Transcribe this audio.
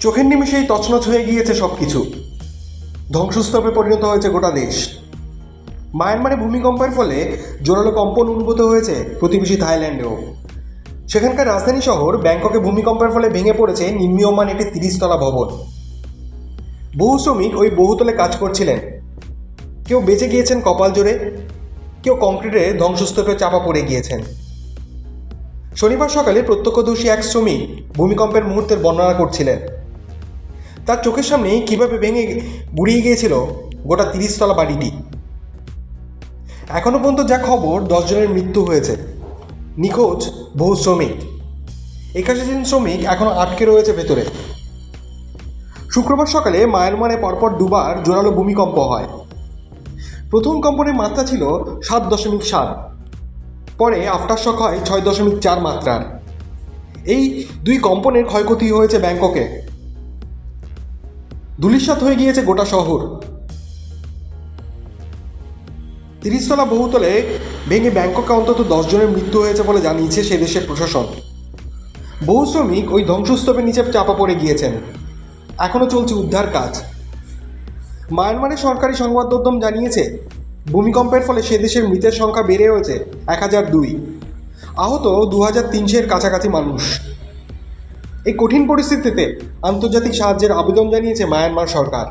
চোখের নিমিষেই তছনছ হয়ে গিয়েছে সব কিছু ধ্বংসস্তূপে পরিণত হয়েছে গোটা দেশ। মায়ানমারে ভূমিকম্পের ফলে জোরালো কম্পন অনুভূত হয়েছে প্রতিবেশী থাইল্যান্ডেও। সেখানকার রাজধানী শহর ব্যাংককে ভূমিকম্পের ফলে ভেঙে পড়েছে নিম্নীয়মান একটি তিরিশতলা ভবন। বহু শ্রমিক ওই বহুতলে কাজ করছিলেন। কেউ বেঁচে গিয়েছেন কপাল জোরে, কেউ কংক্রিটে ধ্বংসস্তূপে চাপা পড়ে গিয়েছেন। শনিবার সকালে প্রত্যক্ষদর্শী এক শ্রমিক ভূমিকম্পের মুহূর্তের বর্ণনা করছিলেন। তার চোখের সামনে কীভাবে ভেঙে গুড়িয়ে গিয়েছিল গোটা তিরিশতলা বাড়িটি। এখনও পর্যন্ত যা খবর দশজনের মৃত্যু হয়েছে। নিখোঁজ বহু শ্রমিক। একাশি জন শ্রমিক এখনও আটকে রয়েছে ভেতরে। শুক্রবার সকালে মায়ানমারে পরপর দুবার জোরালো ভূমিকম্প হয়। প্রথম কম্পনের মাত্রা ছিল সাত দশমিক সাত। পরে আফটার শক হয় ছয় দশমিক চার মাত্রার। এই দুই কম্পনের ক্ষয়ক্ষতি হয়েছে ব্যাংককে। ধুলিস্বাত হয়ে গিয়েছে গোটা শহর। তিরিশতলা বহুতলে ভেঙে ব্যাংককে অন্তত দশজনের মৃত্যু হয়েছে বলে জানিয়েছে সে দেশের প্রশাসন। বহু শ্রমিক ওই ধ্বংসস্তূপের নিচে চাপা পড়ে গিয়েছেন। এখনও চলছে উদ্ধার কাজ। মায়ানমারের সরকারি সংবাদ মাধ্যম জানিয়েছে, ভূমিকম্পের ফলে সে দেশের মৃতের সংখ্যা বেড়ে হয়েছে এক হাজার দুই। আহত দু হাজার তিনশের কাছাকাছি মানুষ। এই কঠিন পরিস্থিতিতে আন্তর্জাতিক সাহায্যের আবেদন জানিয়েছে মায়ানমার সরকার।